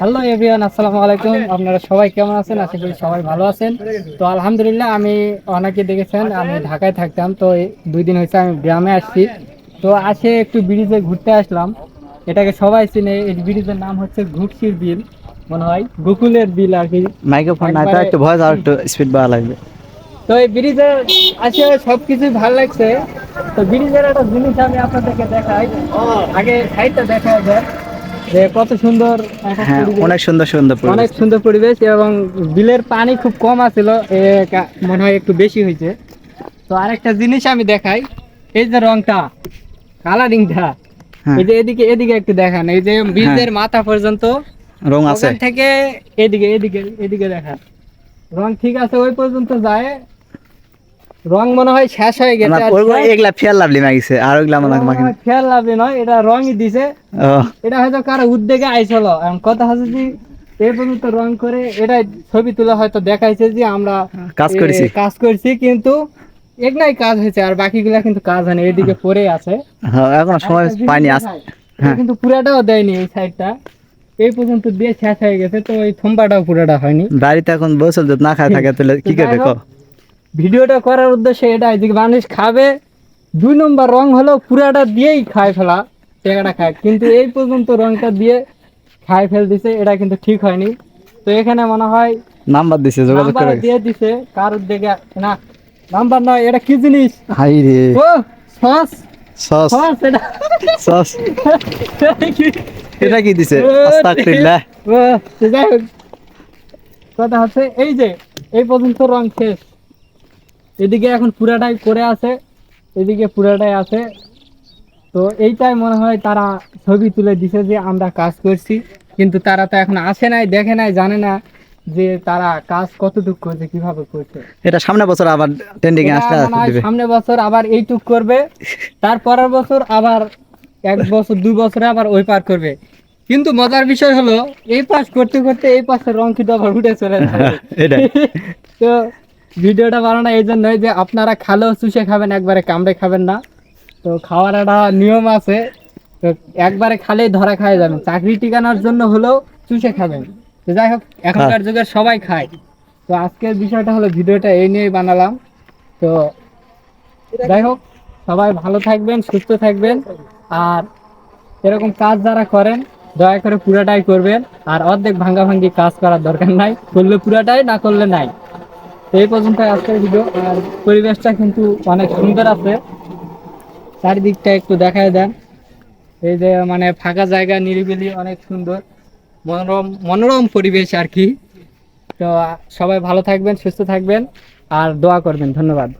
Hello everyone আসসালামু আলাইকুম আপনারা সবাই কেমন আছেন? আশা করি সবাই ভালো আছেন। তো আলহামদুলিল্লাহ আমি অনেকে দেখেছেন আমি ঢাকায় থাকতাম। তো দুই দিন হয়েছে আমি গ্রামে আসছি। তো আসে একটু ব্রিজে ঘুরতে আসলাম। এটাকে সবাই চিনে। এই ব্রিজের নাম হচ্ছে ঘুকসির বিল মনে হয়। গোকুলের বিল আর কি। মাইক্রোফোন নাই তো একটু ভয়েস আর একটু স্পিড বাড়া লাগবে। তো এই ব্রিজে আসে সব কিছুই ভালো লাগছে। তো ব্রিজের একটা জিনিস আমি আপনাদেরকে দেখাই। আগে সাইডটা দেখা যায় যে কত সুন্দর হ্যাঁ অনেক সুন্দর সুন্দর অনেক সুন্দর পরিবেশ এবং বিলের পানি খুব কম আছিল মনে হয় একটু বেশি হয়েছে। তো আরেকটা জিনিস আমি দেখাই এই যে রংটা কালারিংটা হ্যাঁ। এই যে এদিকে এদিকে একটু দেখান এই যে ব্রিজের মাথা পর্যন্ত রং আছে। থেকে এদিকে এদিকে এদিকে দেখান। রং ঠিক আছে ওই পর্যন্ত যায় রং মনে হয় শেষ হয়ে গেছে আর ওইগুলো শেষ- এগুলা ফেয়ার লাভলি মাগিছে আর মনে হয় লাগবে নয় এটা রঙই দিছে। এটা হয়তো কারও উদ্যোগে আইছিল। এখন কথা হচ্ছে যে এই পর্যন্ত রং করে এটা ছবি তুলে হয়তো দেখাইছে যে আমরা কাজ করেছি। কাজ করছি কিন্তু একলাই কাজ হয়েছে আর বাকিগুলা কিন্তু কাজ হয়নি এদিকে পড়ে আছে। হ্যাঁ এখন সময় পাইনি হ্যাঁ। কিন্তু পুরাটাও দেয়নি এই সাইডটা এই পর্যন্ত দিয়ে শেষ হয়ে গেছে তো এই থম্বাটাও পুরাটা হয়নি। বাড়িতে এখন বসে না খায় থাকে তাহলে কি তো যাই করবে কো হোক, ভিডিওটা করার উদ্দেশ্যে এটা যে মানুষ খাবে দুই নম্বর রং হলো পুরাটা দিয়েই খায় ফেলা টেকাটা খায়। কিন্তু এই পর্যন্ত রংটা দিয়ে খায় ফেল দিছে এটা কিন্তু ঠিক হয়নি। তো এখানে মনে হয় নাম্বার দিছে যোগাযোগ করে। দিয়ে দিছে কার উদ্যোগে না নাম্বার নয় এটা কি জিনিস? হাই রে। ও সস। সস। সস এটা। সস। এটা কি দিছে? আস্তাগফিরুল্লাহ। ও, যাই হোক। কথা হচ্ছে এই যে এই পর্যন্ত রং শেষ। এদিকে এখন পুরাটাই করে আছে এদিকে পুরাটাই আছে। তো এইটাই মনে হয় তারা ছবি তুলে দিছে যে আমরা কাজ করছি। কিন্তু তারা তো এখন আসে নাই দেখে নাই জানে না যে তারা কাজ কতটুকু করছে কীভাবে করছে। এটা সামনে বছর আবার ট্রেন্ডিং এ দিবে। সামনে বছর আবার এইটুক করবে তার পরের বছর আবার এক বছর দুই বছরে আবার ওই পার করবে। কিন্তু মজার বিষয় হলো এই পাশ করতে করতে এই পাশে রং কিন্তু আবার উঠে চলে যাবে। তো ভিডিওটা বানানো এই জন্যই যে আপনারা খালেও চুষে খাবেন একবারে কামড়ে খাবেন না। তো খাওয়ার একটা নিয়ম আছে তো একবারে খালেই ধরা খায় যাবেন চাকরি টিকানোর জন্য হলেও চুষে খাবেন। তো যাই হোক এখনকার যুগে সবাই খায়। তো আজকের বিষয়টা হলো ভিডিওটা এই নিয়েই বানালাম। তো যাই হোক সবাই ভালো থাকবেন সুস্থ থাকবেন। আর এরকম কাজ যারা করেন দয়া করে পুরাটাই করবেন। আর অর্ধেক ভাঙ্গা ভাঙ্গি কাজ করার দরকার নাই। করলে পুরাটাই না করলে নাই। এই পর্যন্ত আজকের ভিডিও আর পরিবেশটা কিন্তু অনেক সুন্দর আছে। চারিদিকটা একটু দেখায় দেন। এই যে মানে ফাঁকা জায়গা, নিরিবিলি, অনেক সুন্দর। মনোরম মনোরম পরিবেশ আর কি। তো সবাই ভালো থাকবেন, সুস্থ থাকবেন। আর দোয়া করবেন। ধন্যবাদ।